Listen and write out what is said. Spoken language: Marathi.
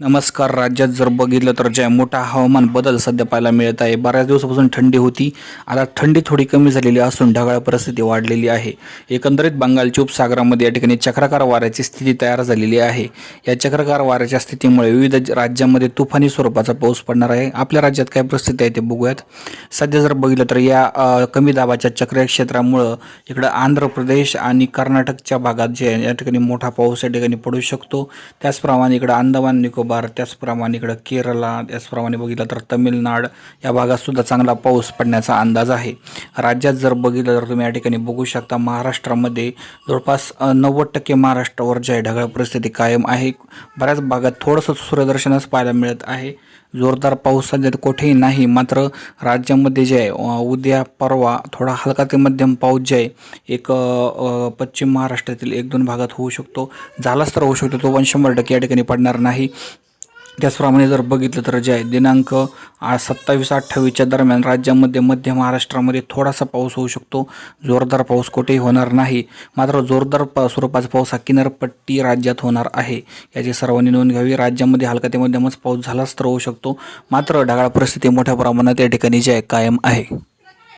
नमस्कार राज्यात जर बघितलं तर जे मोठा हवामान बदल सध्या पाहायला मिळत आहे बऱ्याच दिवसापासून थंडी होती. आता थंडी थोडी कमी झालेली असून ढगाळ परिस्थिती वाढलेली आहे. एकंदरीत बंगालच्या उपसागरामध्ये या ठिकाणी चक्राकार वाऱ्याची स्थिती तयार झालेली आहे. या चक्राकार वाऱ्याच्या स्थितीमुळे विविध ज- राज्यांमध्ये तुफानी स्वरूपाचा पाऊस पडणार आहे. आपल्या राज्यात काय परिस्थिती आहे ते बघूयात. सध्या जर बघितलं तर या कमी दाबाच्या चक्रीय क्षेत्रामुळं इकडं आंध्र प्रदेश आणि कर्नाटकच्या भागात जे या ठिकाणी मोठा पाऊस या ठिकाणी पडू शकतो. त्याचप्रमाणे इकडं अंदमान निकोबार त्याचप्रमाणे इकडं केरला त्याचप्रमाणे बघितलं तर तमिळनाड या भागात सुद्धा चांगला पाऊस पडण्याचा अंदाज आहे. राज्यात जर बघितलं तर तुम्ही या ठिकाणी बघू शकता महाराष्ट्रामध्ये जवळपास नव्वद टक्के महाराष्ट्रावर जे आहे ढगाळ परिस्थिती कायम आहे. बऱ्याच भागात थोडंसं सूर्यदर्शनच पाहायला मिळत आहे. जोरदार पाऊस सध्या तर कुठेही नाही मात्र राज्यामध्ये जे आहे उद्या परवा थोडा हलका ते मध्यम पाऊस जे आहे एक पश्चिम महाराष्ट्रातील एक दोन भागात होऊ शकतो. झालाच तर होऊ शकतो तो पण शंभर टक्के या ठिकाणी पडणार नाही. त्याचप्रमाणे जर बघितलं तर जे आहे दिनांक सत्तावीस अठ्ठावीसच्या दरम्यान राज्यामध्ये मध्य महाराष्ट्रामध्ये थोडासा पाऊस होऊ शकतो. जोरदार पाऊस कुठेही होणार नाही. मात्र जोरदार प स्वरूपाचा पाऊस हा किनारपट्टी राज्यात होणार आहे. याची सर्वांनी नोंद घ्यावी. राज्यामध्ये हलका ते मध्यमच पाऊस झालाच तर होऊ शकतो. मात्र ढगाळ परिस्थिती मोठ्या प्रमाणात या ठिकाणी जे आहे कायम आहे.